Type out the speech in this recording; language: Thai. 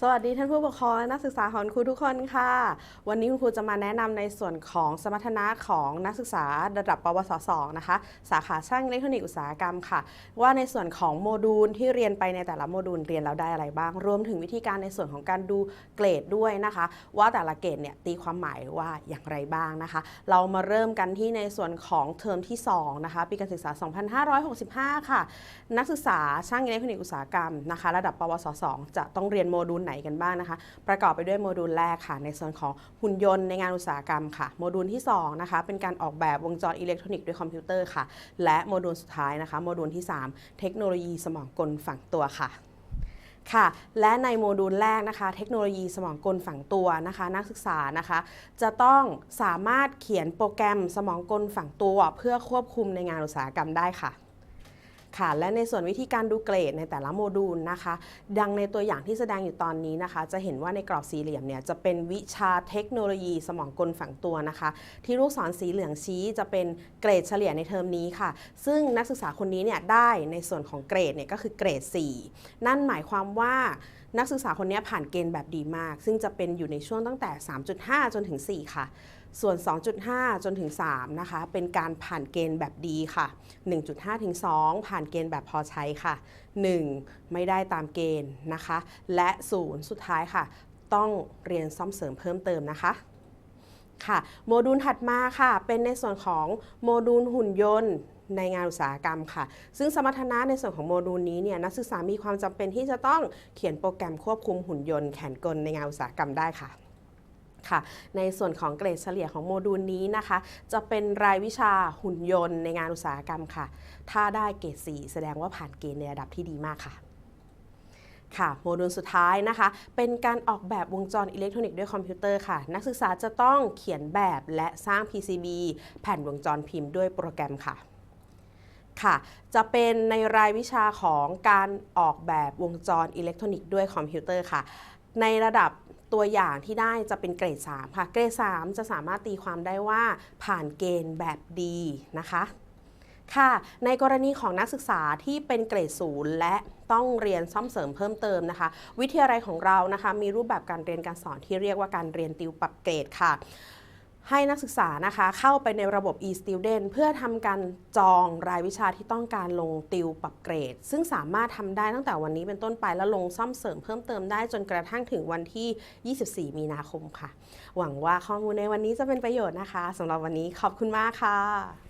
สวัสดีท่านผู้ปกครองและนักศึกษาของครูทุกคนค่ะ วันนี้คุณครูจะมาแนะนำในส่วนของสมรรถนะของนักศึกษาระดับปวส2นะคะ สาขาช่างอิเล็กทรอนิกส์อุตสาหกรรมค่ะ ว่าในส่วนของโมดูลที่เรียนไปในแต่ละโมดูลเรียนแล้วได้อะไรบ้าง รวมถึงวิธีการในส่วนของการดูเกรดด้วยนะคะ ว่าแต่ละเกรดเนี่ยตีความหมายว่าอย่างไรบ้างนะคะ เรามาเริ่มกันที่ในส่วนของเทอมที่2นะคะปีการศึกษา 2565 ค่ะ นักศึกษาช่างอิเล็กทรอนิกส์อุตสาหกรรมนะคะ ระดับปวส2จะต้องเรียนโมดูลไหนกันบ้างนะคะ ประกอบไปด้วยโมดูลแรกค่ะ ในส่วนของหุ่นยนต์ในงานอุตสาหกรรมค่ะ โมดูลที่2นะคะเป็นการออกแบบวงจรอิเล็กทรอนิกส์ด้วยคอมพิวเตอร์ค่ะ และโมดูลสุดท้ายนะคะ โมดูลที่ 3 เทคโนโลยีสมองกลฝังตัวค่ะค่ะและในโมดูลแรกนะคะ เทคโนโลยีสมองกลฝังตัวนะคะ นักศึกษานะคะ จะต้องสามารถเขียนโปรแกรมสมองกลฝังตัว เพื่อควบคุมในงานอุตสาหกรรมได้ค่ะ ค่ะ และในส่วนวิธีการดูเกรดในแต่ละโมดูลนะคะ ดังในตัวอย่างที่แสดงอยู่ตอนนี้นะคะ จะเห็นว่าในกรอบสี่เหลี่ยมเนี่ยจะเป็นวิชาเทคโนโลยีสมองกลฝังตัวนะคะ ที่ลูกศรสีเหลืองชี้จะเป็นเกรดเฉลี่ยในเทอมนี้ค่ะ ซึ่งนักศึกษาคนนี้เนี่ยได้ในส่วนของเกรดเนี่ยก็คือเกรด 4 นั่นหมายความว่านักศึกษาคนนี้ผ่านเกณฑ์แบบดีมาก ซึ่งจะเป็นอยู่ในช่วงตั้งแต่ 3.5 จนถึง 4 ค่ะ ส่วน 2.5 จนถึง 3 นะคะ เป็นการผ่านเกณฑ์แบบดีค่ะ 1.5 ถึง 2 ผ่านเกณฑ์แบบพอใช้ค่ะ 1 ไม่ได้ตามเกณฑ์นะคะ และ 0 สุดท้ายค่ะ ต้องเรียนซ่อมเสริมเพิ่มเติมนะคะค่ะ โมดูลถัดมาค่ะ เป็นในส่วนของโมดูลหุ่นยนต์ในงานอุตสาหกรรมค่ะ ซึ่งสมรรถนะในส่วนของโมดูลนี้เนี่ยนักศึกษามีความจำเป็นที่จะต้องเขียนโปรแกรมควบคุมหุ่นยนต์แขนกลในงานอุตสาหกรรมได้ค่ะ ค่ะ ในส่วนของเกรดเฉลี่ยของโมดูลนี้นะคะ จะเป็นรายวิชาหุ่นยนต์ในงานอุตสาหกรรมค่ะ ถ้าได้เกรด 4 แสดงว่าผ่านเกณฑ์ในระดับที่ดีมากค่ะค่ะโมดูลสุดท้ายนะคะ เป็นการออกแบบวงจรอิเล็กทรอนิกส์ด้วยคอมพิวเตอร์ค่ะ นักศึกษาจะต้องเขียนแบบและสร้าง PCB แผ่นวงจรพิมพ์ด้วยโปรแกรมค่ะค่ะ จะเป็นในรายวิชาของการออกแบบวงจรอิเล็กทรอนิกส์ด้วยคอมพิวเตอร์ค่ะ ในระดับ ตัวอย่างที่ได้จะเป็นเกรด 3 ค่ะ เกรด 3 จะสามารถตีความได้ว่าผ่านเกณฑ์แบบดีนะคะค่ะ ในกรณีของนักศึกษาที่เป็นเกรดศูนย์และต้องเรียนซ่อมเสริมเพิ่มเติมนะคะ วิทยาลัยของเรานะคะมีรูปแบบการเรียนการสอนที่เรียกว่าการเรียนติวปรับเกรดค่ะ ให้นักศึกษานะคะเข้าไปในระบบ e-student เพื่อทำการจองรายวิชาที่ต้องการลงติวปรับเกรด ซึ่งสามารถทำได้ตั้งแต่วันนี้เป็นต้นไปแล้วลงซ่อมเสริมเพิ่มเติมได้จนกระทั่งถึงวันที่ 24 มีนาคมค่ะ หวังว่าข้อมูลในวันนี้จะเป็นประโยชน์นะคะสำหรับวันนี้ขอบคุณมากค่ะ